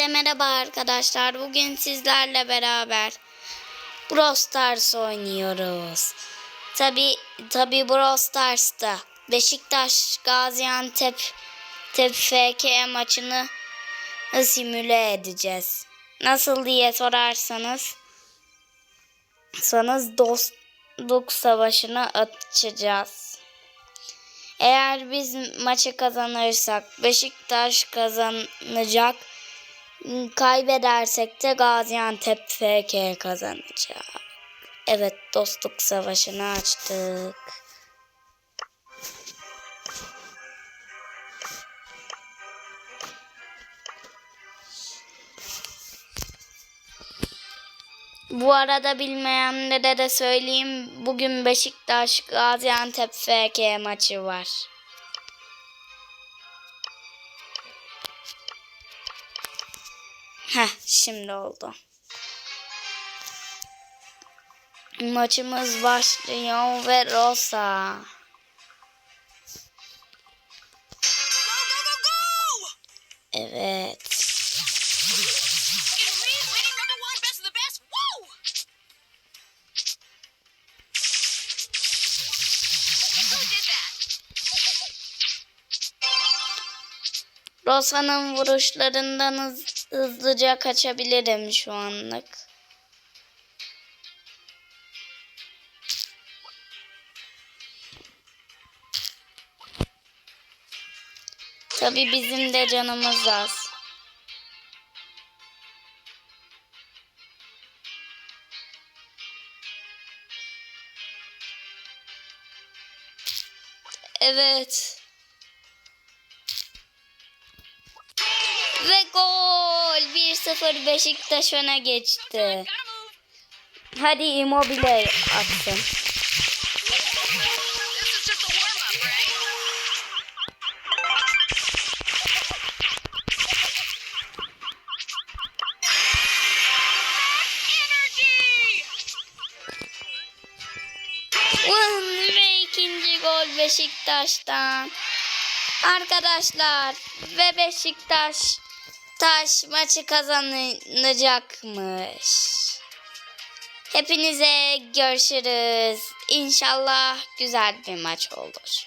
Hepinize merhaba arkadaşlar. Bugün sizlerle beraber Brawl Stars oynuyoruz. Tabi tabi Brawl Stars'ta Beşiktaş Gaziantep Tep FK maçını simüle edeceğiz. Nasıl diye sorarsanız sanız dostluk savaşını açacağız. Eğer biz maçı kazanırsak Beşiktaş kazanacak. Kaybedersek de Gaziantep FK kazanacak. Evet dostluk savaşını açtık. Bu arada bilmeyenlere de söyleyeyim. Bugün Beşiktaş Gaziantep FK maçı var. Heh şimdi oldu. Maçımız başlıyor ve Rosa. Evet. Rosa'nın vuruşlarından hızlıca kaçabilirim şu anlık. Tabi bizim de canımız az. Evet. Ve gol. 1-0 Beşiktaş öne geçti. Hadi Immobile atsın. Ve ikinci gol Beşiktaş'tan. Arkadaşlar ve Beşiktaş taş maçı kazanacakmış. Hepinize görüşürüz. İnşallah güzel bir maç olur.